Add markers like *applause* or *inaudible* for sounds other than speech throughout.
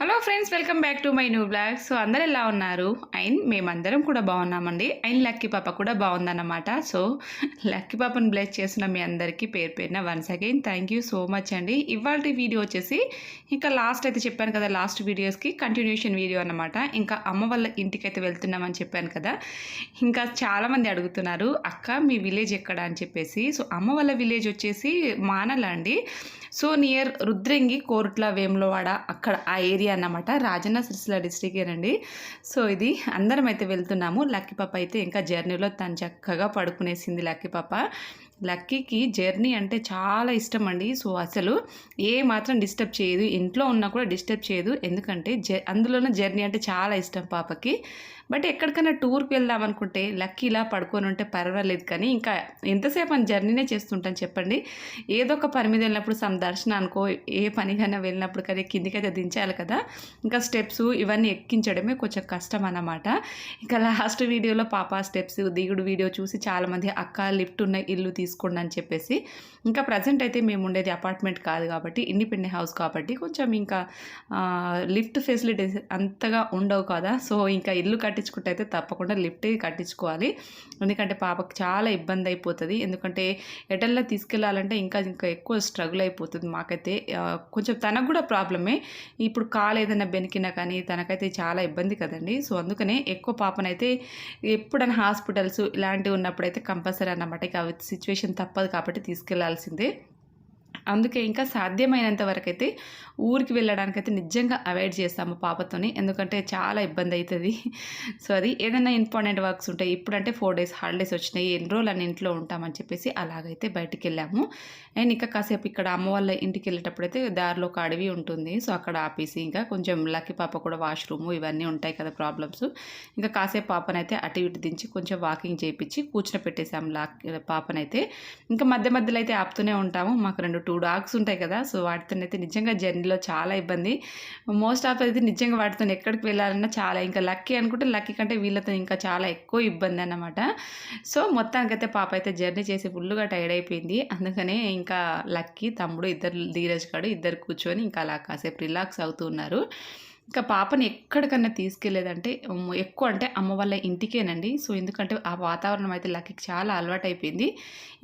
Hello friends welcome back to my new blog so అందరు ఎలా ఉన్నారు? అండ్ మేమందరం కూడా బాగున్నామండి. అండ్ లక్కీ పాప కూడా బాగుందన్నమాట. సో లక్కీ పాపను బ్లెస్ చేసిన మీ అందరికీ పేరు పేరున once again thank you so much అండి. ఇవాళ వీడియో వచ్చేసి ఇంకా లాస్ట్ అయితే చెప్పాను కదా లాస్ట్ వీడియోస్కి కంటిన్యూషన్ వీడియో అన్నమాట. ఇంకా అమ్మ వాళ్ళ ఇంటికైతే వెళ్తున్నామని చెప్పాను కదా. ఇంకా చాలామంది అడుగుతున్నారు అక్క మీ విలేజ్ ఎక్కడ? అని చెప్పేసి. సో అమ్మ వాళ్ళ విలేజ్ వచ్చేసి మానల అండి. సో నియర్ రుద్రంగి కోరుట్ల వేములవాడ అక్కడ ఆ ఏరియా అన్నమాట. రాజన్న సిరిసిల్ల డిస్టికేనండి సో ఇది అందరం అయితే వెళ్తున్నాము. లక్కీ పాప అయితే ఇంకా జర్నీలో తను చక్కగా పడుకునేసింది లక్కీ పాప. లక్కీకి జర్నీ అంటే చాలా ఇష్టం అండి. సో అసలు ఏ మాత్రం డిస్టర్బ్ చేయదు. ఇంట్లో ఉన్నా కూడా డిస్టర్బ్ చేయదు. ఎందుకంటే జ అందులోనే జర్నీ అంటే చాలా ఇష్టం పాపకి. బట్ ఎక్కడికైనా టూర్కి వెళ్దాం అనుకుంటే లక్కీ ఇలా పడుకొని ఉంటే పర్వాలేదు కానీ ఇంకా ఎంతసేపు అని జర్నీనే చేస్తుంటాను చెప్పండి. ఏదో ఒక పని మీద వెళ్ళినప్పుడు సమ్ దర్శనానికో ఏ పనికైనా వెళ్ళినప్పుడు కానీ కిందికైతే దించాలి కదా. ఇంకా స్టెప్స్ ఇవన్నీ ఎక్కించడమే కొంచెం కష్టం అన్నమాట. ఇంకా లాస్ట్ వీడియోలో పాప స్టెప్స్ దిగుడు వీడియో చూసి చాలామంది అక్క లిఫ్ట్ ఉన్న ఇల్లు తీసుకోండి అని చెప్పేసి. ఇంకా ప్రజెంట్ అయితే మేము ఉండేది అపార్ట్మెంట్ కాదు కాబట్టి ఇండిపెండెంట్ హౌస్ కాబట్టి కొంచెం ఇంకా లిఫ్ట్ ఫెసిలిటీస్ అంతగా ఉండవు కదా. సో ఇంకా ఇల్లు కట్టి కట్టించుకుంటే అయితే తప్పకుండా లిఫ్ట్ కట్టించుకోవాలి. ఎందుకంటే పాపకు చాలా ఇబ్బంది అయిపోతుంది. ఎందుకంటే ఎటల్లా తీసుకెళ్ళాలంటే ఇంకా ఇంకా ఎక్కువ స్ట్రగుల్ అయిపోతుంది మాకైతే. కొంచెం తనకు కూడా ప్రాబ్లమే. ఇప్పుడు కాలు ఏదైనా బెనికినా కానీ తనకైతే చాలా ఇబ్బంది కదండి. సో అందుకనే ఎక్కువ పాపనైతే ఎప్పుడైనా హాస్పిటల్స్ ఇలాంటివి ఉన్నప్పుడైతే కంపల్సరీ అన్నమాట. ఇక సిచ్యువేషన్ తప్పదు కాబట్టి తీసుకెళ్ళాల్సిందే. అందుకే ఇంకా సాధ్యమైనంత వరకు అయితే ఊరికి వెళ్ళడానికైతే నిజంగా అవాయిడ్ చేస్తాము పాపతోని. ఎందుకంటే చాలా ఇబ్బంది అవుతుంది సో అది ఏదైనా ఇంపార్టెంట్ వర్క్స్ ఉంటాయి ఇప్పుడంటే ఫోర్ డేస్ హాలిడేస్ వచ్చినాయి ఎన్ని రోజులు అని ఇంట్లో ఉంటామని చెప్పేసి అలాగైతే బయటికి వెళ్ళాము అండ్ ఇంకా కాసేపు ఇక్కడ అమ్మ వాళ్ళ ఇంటికి వెళ్ళేటప్పుడు అయితే దారిలో ఒక అడవి ఉంటుంది. సో అక్కడ ఆపేసి ఇంకా కొంచెం లక్కీ పాప కూడా వాష్రూమ్ ఇవన్నీ ఉంటాయి కదా ప్రాబ్లమ్స్. ఇంకా కాసేపు పాపనైతే అటు ఇటు దించి కొంచెం వాకింగ్ చేయించి కూర్చుని పెట్టేసాము లాక్ పాపనైతే. ఇంకా మధ్య మధ్యలో అయితే ఆపుతూనే ఉంటాము. మాకు రెండు టూ డాగ్స్ ఉంటాయి కదా సో వాటితోనైతే నిజంగా జర్నీలో చాలా ఇబ్బంది. మోస్ట్ ఆఫ్ అయితే నిజంగా వాటితో ఎక్కడికి వెళ్ళాలన్నా చాలా ఇంకా లక్కీ అనుకుంటే లక్కీ కంటే వీళ్ళతో ఇంకా చాలా ఎక్కువ ఇబ్బంది అన్నమాట. సో మొత్తానికైతే పాప అయితే జర్నీ చేసి ఫుల్గా టైర్డ్ అయిపోయింది. అందుకనే ఇంకా లక్కీ తమ్ముడు ఇద్దరు ధీరజ్ కాడు ఇద్దరు కూర్చొని ఇంకా అలా కాసేపు రిలాక్స్ అవుతూ ఉన్నారు. ఇంకా పాపని ఎక్కడికన్నా తీసుకెళ్ళేదంటే ఎక్కువ అంటే అమ్మ వాళ్ళ ఇంటికేనండి. సో ఎందుకంటే ఆ వాతావరణం అయితే లక్కీకి చాలా అలవాటు అయిపోయింది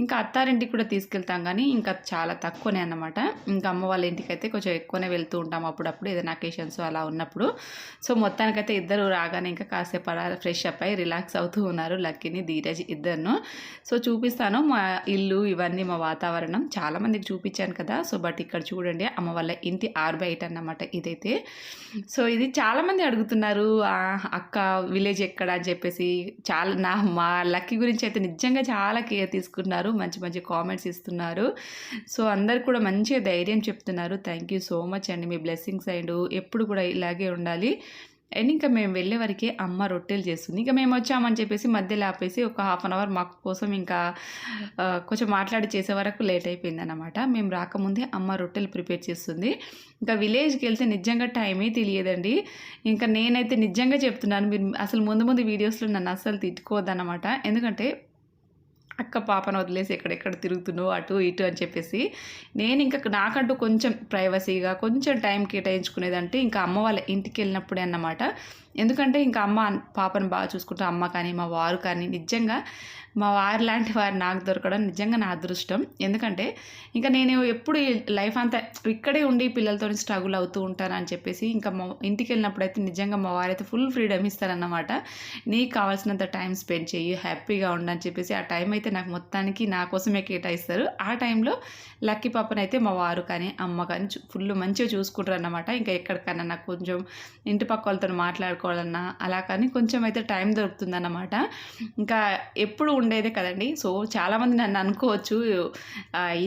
ఇంకా అత్తారింటికి కూడా తీసుకెళ్తాం కానీ ఇంకా చాలా తక్కువనే అన్నమాట. ఇంకా అమ్మ వాళ్ళ ఇంటికి అయితే కొంచెం ఎక్కువనే వెళ్తూ ఉంటాం అప్పుడప్పుడు ఏదైనా అకేషన్స్ అలా ఉన్నప్పుడు. సో మొత్తానికైతే ఇద్దరు రాగానే ఇంకా కాసేపు అలా ఫ్రెష్ అప్ అయి రిలాక్స్ అవుతూ ఉన్నారు లక్కీని ధీరజ్ ఇద్దరును. సో చూపిస్తాను మా ఇల్లు ఇవన్నీ మా వాతావరణం. చాలామందికి చూపించాను కదా. సో బట్ ఇక్కడ చూడండి అమ్మ వాళ్ళ ఇంటి ఆరు బయట అన్నమాట ఇదైతే. సో ఇది చాలామంది అడుగుతున్నారు అక్క విలేజ్ ఎక్కడ? అని చెప్పేసి. చాలా నా మా లక్కీ గురించి అయితే నిజంగా చాలా కేర్ తీసుకున్నారు మంచి మంచి కామెంట్స్ ఇస్తున్నారు. సో అందరు కూడా మంచిగా ధైర్యం చెప్తున్నారు. థ్యాంక్ యూ సో మచ్ అండి మీ బ్లెస్సింగ్స్ అండ్ ఎప్పుడు కూడా ఇలాగే ఉండాలి. అండ్ ఇంకా మేము వెళ్ళే వరకే అమ్మ రొట్టెలు చేస్తుంది. ఇంకా మేము వచ్చామని చెప్పేసి మధ్యలో ఆపేసి ఒక హాఫ్ అన్ అవర్ మాకు కోసం ఇంకా కొంచెం మాట్లాడి చేసే వరకు లేట్ అయిపోయింది అనమాట మేము రాకముందే అమ్మ రొట్టెలు ప్రిపేర్ చేస్తుంది. ఇంకా విలేజ్కి వెళ్తే నిజంగా టైమే తెలియదండి. ఇంకా నేనైతే నిజంగా చెప్తున్నాను మీరు అసలు ముందు ముందు వీడియోస్లో నన్ను అస్సలు తిట్టుకోవద్దన్నమాట. ఎందుకంటే అక్క పాపను వదిలేసి ఎక్కడెక్కడ తిరుగుతున్నావు అటు ఇటు అని చెప్పేసి నేను ఇంకా నాకంటూ కొంచెం ప్రైవసీగా కొంచెం టైం కేటాయించుకునేదంటే ఇంకా అమ్మ వాళ్ళ ఇంటికి వెళ్ళినప్పుడే అన్నమాట. ఎందుకంటే ఇంకా అమ్మ పాపను బాగా చూసుకుంటా అమ్మ కానీ మా వారు కానీ నిజంగా మా వారు లాంటి వారు నాకు దొరకడం నిజంగా నా అదృష్టం. ఎందుకంటే ఇంకా నేను ఎప్పుడు లైఫ్ అంతా ఇక్కడే ఉండి పిల్లలతో స్ట్రగుల్ అవుతూ ఉంటాను అని చెప్పేసి ఇంకా మా ఇంటికి వెళ్ళినప్పుడు అయితే నిజంగా మా వారైతే ఫుల్ ఫ్రీడమ్ ఇస్తారన్నమాట. నీకు కావాల్సినంత టైం స్పెండ్ చేయి హ్యాపీగా ఉండని చెప్పేసి ఆ టైం అయితే నాకు మొత్తానికి నా కోసమే కేటాయిస్తారు. ఆ టైంలో లక్కీ పాపనైతే మా వారు కానీ అమ్మ కానీ ఫుల్ మంచిగా చూసుకుంటారు అన్నమాట ఇంకా ఎక్కడికన్నా నాకు కొంచెం ఇంటి పక్క వాళ్ళతో మాట్లాడుకోవాలన్నా అలా కానీ కొంచెం అయితే టైం దొరుకుతుందన్నమాట. ఇంకా ఎప్పుడు ఉండేదే కదండి. సో చాలామంది నన్ను అనుకోవచ్చు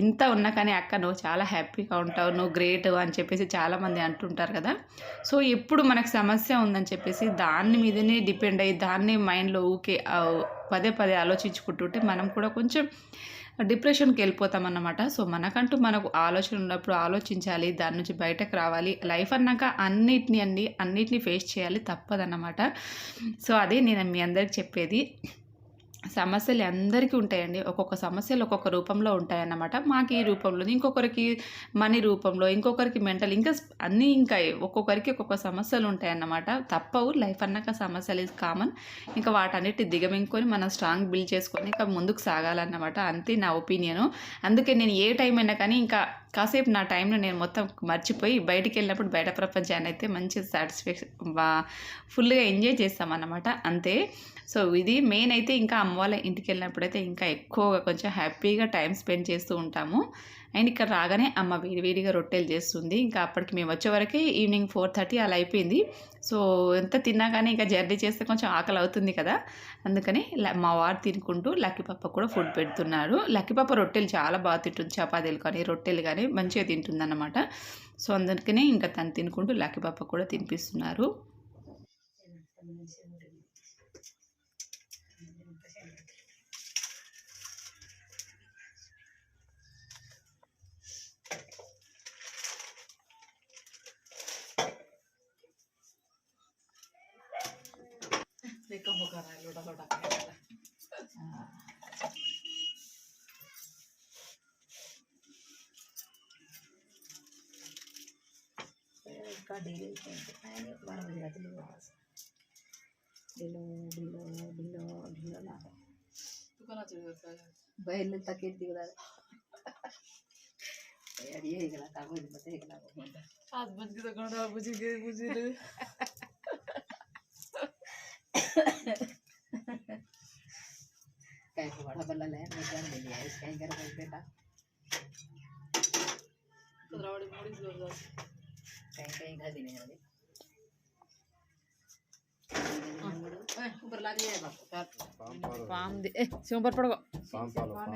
ఇంత ఉన్నా కానీ అక్క నువ్వు చాలా హ్యాపీగా ఉంటావు నువ్వు గ్రేట్ అని చెప్పేసి చాలామంది అంటుంటారు కదా. సో ఎప్పుడు మనకు సమస్య ఉందని చెప్పేసి దాని మీదనే డిపెండ్ అయ్యి దాన్ని మైండ్లో ఊకే పదే పదే ఆలోచించుకుంటుంటే మనం కూడా కొంచెం డిప్రెషన్కి వెళ్ళిపోతాం అన్నమాట సో మనకంటూ మనకు ఆలోచన ఉన్నప్పుడు ఆలోచించాలి దాని నుంచి బయటకు రావాలి. లైఫ్ అన్నాక అన్నిటిని అన్ని అన్నిటిని ఫేస్ చేయాలి తప్పదన్నమాట. సో అదే నేను మీ అందరికి చెప్పేది. సమస్యలు అందరికీ ఉంటాయండి. ఒక్కొక్క సమస్యలు ఒక్కొక్క రూపంలో ఉంటాయన్నమాట. మాకు ఈ రూపంలో ఇంకొకరికి మనీ రూపంలో ఇంకొకరికి మెంటల్ ఇంకా అన్నీ ఇంకా ఒక్కొక్కరికి ఒక్కొక్క సమస్యలు ఉంటాయన్నమాట. తప్పవు లైఫ్ అన్నాక సమస్యలు ఇస్ కామన్. ఇంకా వాటన్నిటి దిగమింగుకొని మనం స్ట్రాంగ్ బిల్డ్ చేసుకొని ఇంకా ముందుకు సాగాలన్నమాట. అంతే నా ఒపీనియను. అందుకే నేను ఏ టైం అయినా కానీ ఇంకా కాసేపు నా టైంలో నేను మొత్తం మర్చిపోయి బయటికి వెళ్ళినప్పుడు బయట ప్రపంచాన్ని అయితే మంచి సాటిస్ఫాక్షన్ ఫుల్గా ఎంజాయ్ చేస్తామన్నమాట. అంతే. సో ఇది మెయిన్ అయితే ఇంకా అమ్మ వాళ్ళ ఇంటికి వెళ్ళినప్పుడైతే ఇంకా ఎక్కువగా కొంచెం హ్యాపీగా టైం స్పెండ్ చేస్తూ ఉంటాము. అండ్ ఇక్కడ రాగానే అమ్మ వేడివేడిగా రొట్టెలు చేస్తుంది. ఇంకా అప్పటికి మేము వచ్చేవరకే ఈవినింగ్ ఫోర్ థర్టీ అలా అయిపోయింది. సో ఎంత తిన్నా కానీ ఇంకా జర్నీ చేస్తే కొంచెం ఆకలి అవుతుంది కదా. అందుకని ల- మా వారు తినుకుంటూ లక్కీ కూడా ఫుడ్ పెడుతున్నారు. లక్కీ రొట్టెలు చాలా బాగా తింటుంది. చపాతీలు కానీ రొట్టెలు కానీ మంచిగా తింటుందన్నమాట. సో అందుకనే ఇంకా తను తినుకుంటూ లక్కీ కూడా తినిపిస్తున్నారు. कर रहा है लोटा लोटा खाने वाला इसका डेली खाएँगे बारह बजे आते लोग वहाँ से ढिलो ढिलो ढिलो ढिलो ना हो तू कहाँ चले जाता है बैल तक एक दिवस यार ये एक लाख आप मुझे बताइए एक लाख आज बज के तो घंटा बुझे गए बुझे *laughs* कहीं को बड़ा बल्ला ले मैं जान ले लिया इस कहीं कर बोल बेटा। तो रावड़ी मोड़ी ज़ोर ज़ोर कहीं कहीं घर देने वाले हाँ। ऊपर ला दिया बाप। पाम पाम दे। ए से ऊपर पड़। गो पाम पालो। पाम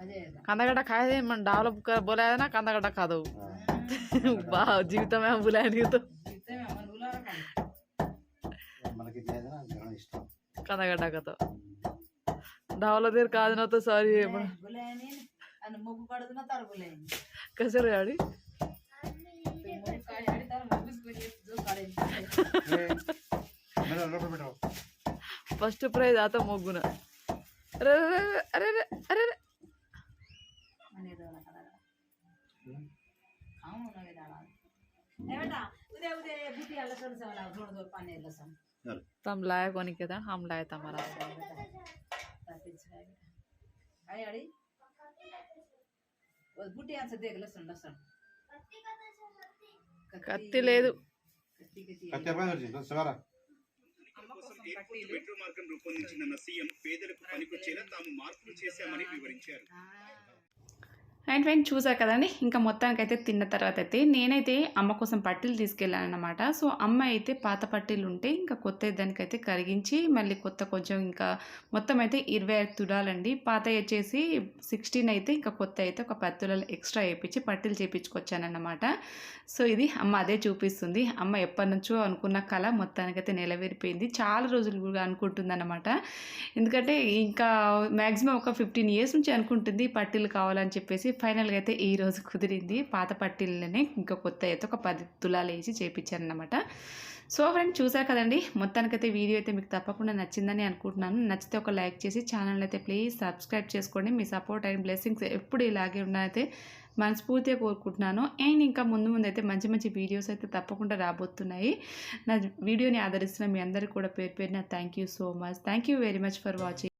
अजय కందగడ్డ खाए मन डेवलप कर बोला है ना कंदगड्ढा खा दो वाह जीवित में हम बुलाए नहीं तो जीते में मन बुला रखा మనకి ఇది ఏదైనా జనం ఇష్టం కందగడ్డ కథ डावला देर కాదు నా तो సారీ बुलाया नहीं अन मुग पड़द ना तार बुलाया कैसे रे आड़ी तो मुग का यारी तार मुग को ये जो काले మీరు లోపల పెట్టు ఫస్ట్ ప్రైజ్ ఆత మొగ్గున तम लाया कोनी के था हम लाए तुम्हारा आई अड़ी वो बुटी से देख लसन लसन కత్తి లేదు कत्ती कत्ती కత్తి శివరా మెట్రో మార్గం రూపొందించిన సీఎం పేదలకు పనికొచ్చేలా తాము మార్పులు చేశామని వివరించారు. అండ్ ఫ్రెండ్ చూసారు కదండి ఇంకా మొత్తానికి అయితే తిన్న తర్వాత అయితే నేనైతే అమ్మ కోసం పట్టీలు తీసుకెళ్ళాను అనమాట సో అమ్మ అయితే పాత పట్టీలు ఉంటే ఇంకా కొత్త దానికైతే కరిగించి మళ్ళీ కొత్త కొంచెం ఇంకా మొత్తం అయితే ఇరవై ఐదు తుడాలండి. పాత వచ్చేసి సిక్స్టీన్ అయితే ఇంకా కొత్త అయితే ఒక పది తులాలు ఎక్స్ట్రా వేయించి పట్టీలు చేయించుకొచ్చానన్నమాట సో ఇది అమ్మ అదే చూపిస్తుంది. అమ్మ ఎప్పటి నుంచో అనుకున్న కళ మొత్తానికైతే నెలవేరిపోయింది. చాలా రోజులు కూడా అనుకుంటుందన్నమాట. ఎందుకంటే ఇంకా మ్యాక్సిమం ఒక ఫిఫ్టీన్ ఇయర్స్ నుంచి అనుకుంటుంది పట్టీలు కావాలని చెప్పేసి ఫైనల్గా అయితే ఈ రోజు కుదిరింది. పాత పట్టీలనే ఇంకా కొత్త అయితే ఒక పది తులాలు వేసి చేయించారనమాట సో ఫ్రెండ్ చూసారు కదండి? మొత్తానికైతే వీడియో అయితే మీకు తప్పకుండా నచ్చిందని అనుకుంటున్నాను. నచ్చితే ఒక లైక్ చేసి ఛానల్ అయితే ప్లీజ్ సబ్స్క్రైబ్ చేసుకోండి. మీ సపోర్ట్ అండ్ బ్లెస్సింగ్స్ ఎప్పుడు ఇలాగే ఉన్నాయితే మనస్ఫూర్తిగా కోరుకుంటున్నాను. అండ్ ఇంకా ముందు ముందు అయితే మంచి మంచి వీడియోస్ అయితే తప్పకుండా రాబోతున్నాయి. నా వీడియోని ఆదరిస్తున్న మీ అందరికీ కూడా పేరు పేరున thank you so much. Thank you very much for watching.